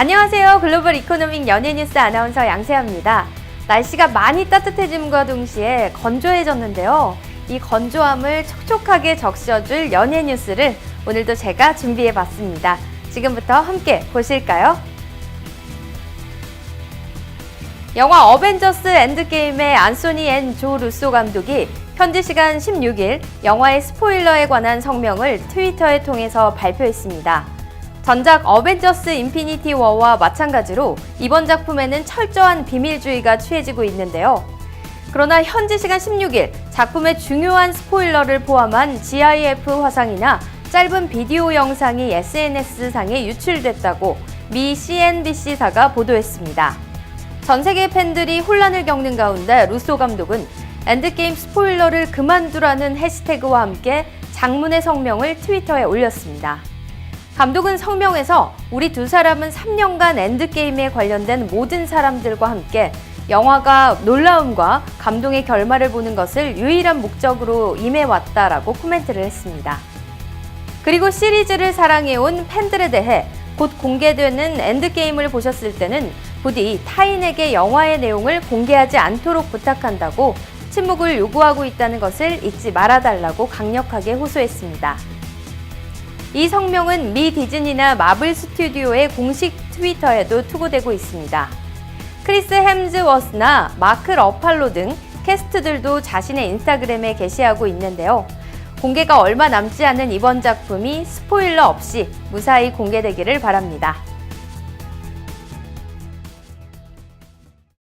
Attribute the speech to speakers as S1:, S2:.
S1: 안녕하세요. 글로벌 이코노믹 연예뉴스 아나운서 양세아입니다. 날씨가 많이 따뜻해짐과 동시에 건조해졌는데요. 이 건조함을 촉촉하게 적셔줄 연예뉴스를 오늘도 제가 준비해봤습니다. 지금부터 함께 보실까요? 영화 어벤져스 엔드게임의 안소니 앤 조 루소 감독이 현지 시간 16일 영화의 스포일러에 관한 성명을 트위터에 통해서 발표했습니다. 전작 어벤져스 인피니티 워와 마찬가지로 이번 작품에는 철저한 비밀주의가 취해지고 있는데요. 그러나 현지 시간 16일 작품의 중요한 스포일러를 포함한 GIF 화상이나 짧은 비디오 영상이 SNS상에 유출됐다고 미 CNBC사가 보도했습니다. 전 세계 팬들이 혼란을 겪는 가운데 루소 감독은 엔드게임 스포일러를 그만두라는 해시태그와 함께 장문의 성명을 트위터에 올렸습니다. 감독은 성명에서 우리 두 사람은 3년간 엔드게임에 관련된 모든 사람들과 함께 영화가 놀라움과 감동의 결말을 보는 것을 유일한 목적으로 임해왔다라고 코멘트를 했습니다. 그리고 시리즈를 사랑해온 팬들에 대해 곧 공개되는 엔드게임을 보셨을 때는 부디 타인에게 영화의 내용을 공개하지 않도록 부탁한다고 침묵을 요구하고 있다는 것을 잊지 말아달라고 강력하게 호소했습니다. 이 성명은 미 디즈니나 마블 스튜디오의 공식 트위터에도 투고되고 있습니다. 크리스 햄즈워스나 마크 러팔로 등 캐스트들도 자신의 인스타그램에 게시하고 있는데요. 공개가 얼마 남지 않은 이번 작품이 스포일러 없이 무사히 공개되기를 바랍니다.